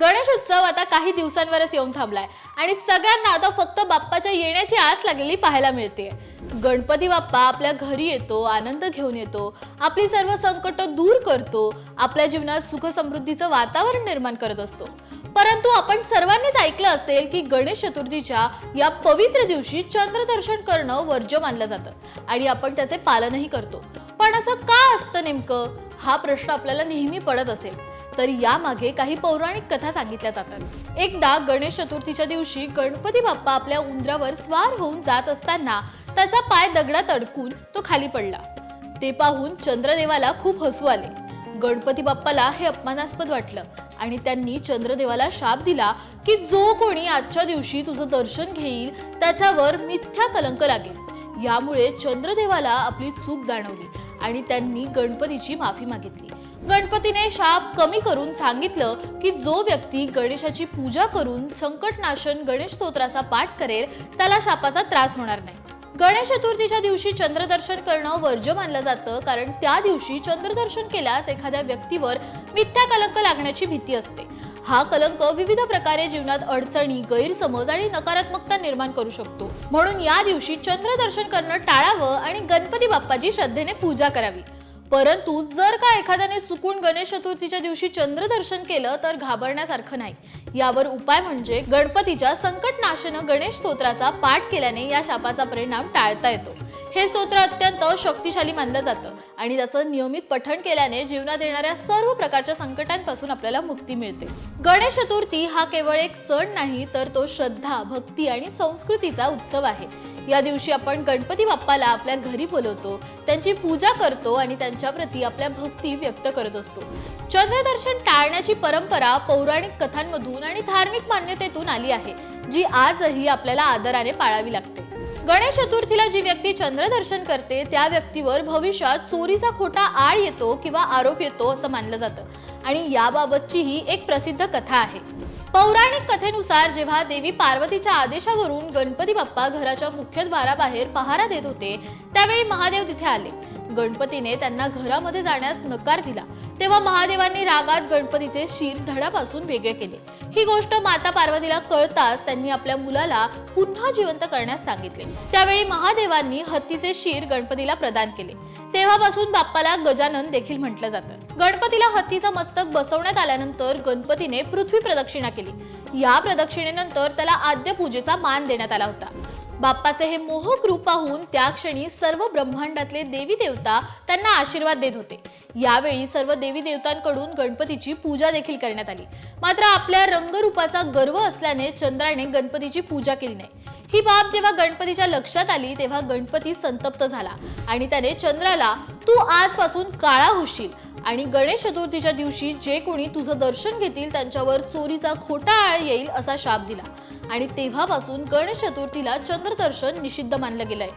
गणेश उत्सव आता काही दिवसांवरच येऊन थांबलाय. आणि सगळ्यांना आता फक्त बाप्पाच्या येण्याची आस लागलेली पाहायला मिळते. गणपती बाप्पा आपल्या घरी येतो आनंद घेऊन येतो आपली सर्व संकट दूर करतो आपल्या जीवनात सुख समृद्धीचं वातावरण निर्माण करत असतो. परंतु आपण सर्वांनीच ऐकलं असेल की गणेश चतुर्थीच्या या पवित्र दिवशी चंद्रदर्शन करणं वर्ज्य मानलं जातं आणि आपण त्याचे पालनही करतो. पण असं का असतं नेमकं? हा प्रश्न आपल्याला नेहमी पडत असेल. तर यामागे काही पौराणिक कथा सांगितल्या जातात. एकदा गणेश चतुर्थीच्या दिवशी गणपती बाप्पा आपल्या उंदरावर स्वार होऊन जात असताना त्याचा पाय दगडात अडकून तो खाली पडला. ते पाहून चंद्रदेवाला खूप हसू आले. गणपती बाप्पाला हे अपमानास्पद वाटलं आणि त्यांनी चंद्रदेवाला शाप दिला की जो कोणी आजच्या दिवशी तुझं दर्शन घेईल त्याच्यावर मिथ्या कलंक लागेल. यामुळे चंद्रदेवाला आपली चूक जाणवली. आणि त्यांनी गणपतीची माफी मागितली. गणपतीने शाप कमी करून सांगितलं की जो व्यक्ती गणेशाची पूजा करून संकटनाशन गणेश स्तोत्राचा पाठ करेल त्याला शापाचा त्रास होणार नाही. गणेश चतुर्थीच्या दिवशी चंद्रदर्शन करणं वर्ज्य मानलं जातं कारण त्या दिवशी चंद्रदर्शन केल्यास एखाद्या व्यक्तीवर मिथ्या कलंक लागण्याची भीती असते. हा कलंक विविध प्रकारे जीवनात अडचणी गैरसमज आणि नकारात्मकता निर्माण करू शकतो. म्हणून या दिवशी चंद्रदर्शन करणं टाळावं आणि गणपती बाप्पाची श्रद्धेने पूजा करावी. परंतु जर का एखाद्याने चुकून गणेश चतुर्थीच्या दिवशी चंद्रदर्शन केलं तर घाबरण्यासारखं नाही. यावर उपाय म्हणजे गणपतीच्या संकटनाशनं गणेश स्तोत्राचा पाठ केल्याने या शापाचा परिणाम टाळता येतो. हे स्तोत्र अत्यंत शक्तिशाली मानलं जातं. आणि त्याचं नियमित पठण केल्याने जीवनात येणाऱ्या सर्व प्रकारच्या संकटांपासून आपल्याला मुक्ती मिळते. गणेश चतुर्थी हा केवळ एक सण नाही तर तो श्रद्धा भक्ती आणि संस्कृतीचा उत्सव आहे. या दिवशी आपण गणपती बाप्पाला आपल्या घरी बोलवतो त्यांची पूजा करतो आणि त्यांच्या प्रती आपल्या भक्ती व्यक्त करत असतो. चंद्रदर्शन टाळण्याची परंपरा पौराणिक कथांमधून आणि धार्मिक मान्यतेतून आली आहे जी आजही आपल्याला आदराने पाळावी लागते. गणेश चतुर्थीला जी व्यक्ती चंद्रदर्शन करते त्या व्यक्तीवर भविष्यात चोरीचा खोटा आळ येतो किंवा आरोप येतो असं मानलं जातं. आणि याबाबतची ही एक प्रसिद्ध कथा आहे. पौराणिक कथेनुसार जेव्हा देवी पार्वतीच्या आदेशावरून गणपती बाप्पा घराच्या मुख्यद्वाराबाहेर पहारा देत होते त्यावेळी महादेव तिथे आले. गणपतीने त्यांना घरामध्ये जाण्यास नकार दिला. तेव्हा महादेवांनी रागात गणपतीचे शिर धडापासून वेगळे केले. ही गोष्ट माता पार्वतीला कळताच त्यांनी आपल्या मुलाला पुन्हा जिवंत करण्यास सांगितले. त्यावेळी महादेवांनी हत्तीचे शिर गणपतीला प्रदान केले. तेव्हापासून बाप्पाला गजानन देखील म्हटलं जातं. गणपतीला हत्तीचं मस्तक बसवण्यात आल्यानंतर गणपतीने पृथ्वी प्रदक्षिणा केली. या प्रदक्षिणेनंतर त्याला आद्य पूजेचा मान देण्यात आला होता. बाप्पाचे हे मोहक रूप पाहून त्या क्षणी सर्व ब्रह्मांडातले देवी देवता त्यांना आशीर्वाद देत होते. यावेळी सर्व देवी देवतांकडून गणपतीची पूजा देखील करण्यात आली. मात्र आपल्या रंगरूपाचा गर्व असल्याने चंद्राने गणपतीची पूजा केली नाही. ही बाब जेव्हा गणपतीच्या लक्षात आली तेव्हा गणपती संतप्त झाला. आणि त्याने चंद्राला तू आजपासून काळा होशील आणि गणेश चतुर्थीच्या दिवशी जे कोणी तुझं दर्शन घेतील त्यांच्यावर चोरीचा खोटा आळ येईल असा शाप दिला. आणि तेव्हापासून गणेश चतुर्थीला चंद्रदर्शन निषिद्ध मानलं गेलंय.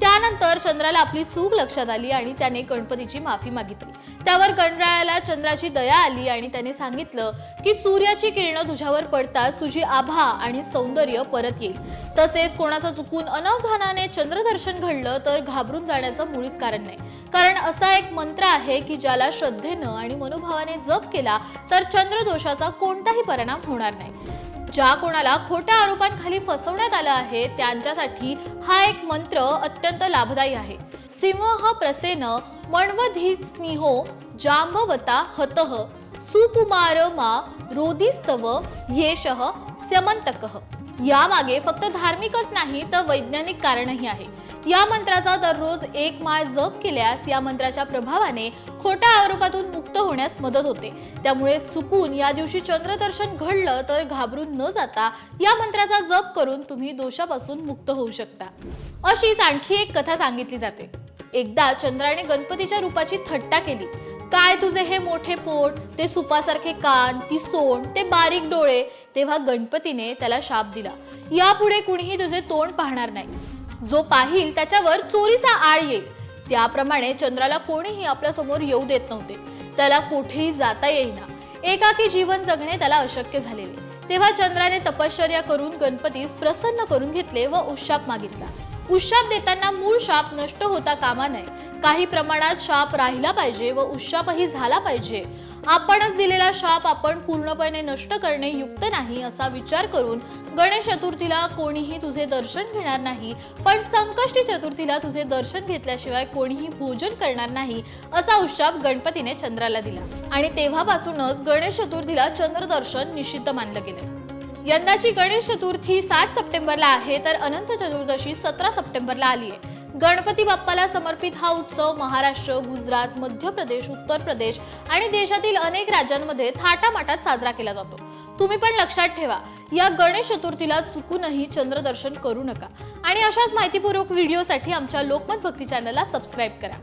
त्यानंतर चंद्राला आपली चूक लक्षात आली आणि त्याने गणपतीची माफी मागितली. त्यावर गणरायाला चंद्राची दया आली आणि त्याने सांगितलं की सूर्याची किरणं तुझ्यावर पडताच तुझी आभा आणि सौंदर्य परत येईल. तसेच कोणाचं चुकून अनवधानाने चंद्रदर्शन घडलं तर घाबरून जाण्याचं मुळीच कारण नाही. कारण असा एक मंत्र आहे की ज्याला श्रद्धेनं आणि मनोभावाने जप केला तर चंद्रदोषाचा कोणताही परिणाम होणार नाही. ज्या कोणाला खोट्या आरोपांखाली फसवण्यात आलं आहे त्यांच्यासाठी हा एक मंत्र अत्यंत लाभदायी आहे. सिंह प्रसेन मण्वधी स्निहो जांबवता हतः सुकुमार मा रोदिस्तव येशः स्यमंतकः यामागे फक्त धार्मिकच नाही तर वैज्ञानिक कारणही आहे. या मंत्राचा दररोज एक माळ जप केल्यास या मंत्राच्या प्रभावाने खोट्या आरोपातून मुक्त होण्यास मदत होते. त्यामुळे चुकून या दिवशी चंद्रदर्शन घडलं तर घाबरून न जाता या मंत्राचा जप करून तुम्ही दोषापासून मुक्त होऊ शकता. अशीच आणखी एक कथा सांगितली जाते. एकदा चंद्राने गणपतीच्या रूपाची थट्टा केली. काय तुझे हे मोठे पोट ते सुपासारखे कान ती सोंड ते बारीक डोळे तेव्हा गणपतीने त्याला शाप दिला. यापुढे कुणीही तुझे तोंड पाहणार नाही. जो पाहिल त्याच्यावर चोरीचा आळ येईल. त्याप्रमाणे चंद्राला कोणीही आपल्यासमोर येऊ देत नव्हते. त्याला कुठेही जाता येईना. एकाकी जीवन जगणे त्याला अशक्य झालेले. तेव्हा चंद्राने तपश्चर्या करून गणपतीस प्रसन्न करून घेतले व उशाप मागितला. उशाप देताना मूळ शाप नष्ट होता कामा नये. काही प्रमाणात शाप राहिला पाहिजे व उशापही झाला पाहिजे. आपणच दिलेला शाप आपण पूर्णपणे नष्ट करणे युक्त नाही असा विचार करून गणेश चतुर्थीला कोणीही तुझे दर्शन घेणार नाही पण संकष्टी चतुर्थीला तुझे दर्शन घेतल्याशिवाय कोणीही भोजन करणार नाही असा उशाप गणपतीने चंद्राला दिला. आणि तेव्हापासूनच गणेश चतुर्थीला चंद्रदर्शन निषिद्ध मानलं गेलं. यंदाची गणेश चतुर्थी सात सप्टेंबरला आहे तर अनंत चतुर्दशी सतरा सप्टेंबरला आली आहे. गणपती बाप्पाला समर्पित हा उत्सव महाराष्ट्र गुजरात मध्य प्रदेश उत्तर प्रदेश आणि देशातील अनेक राज्यांमध्ये थाटामाटात साजरा केला जातो. तुम्ही पण लक्षात ठेवा या गणेश चतुर्थीला चुकूनही चंद्रदर्शन करू नका. आणि अशाच माहितीपूर्वक व्हिडिओसाठी आमच्या लोकमत भक्ती चॅनलला सबस्क्राईब करा.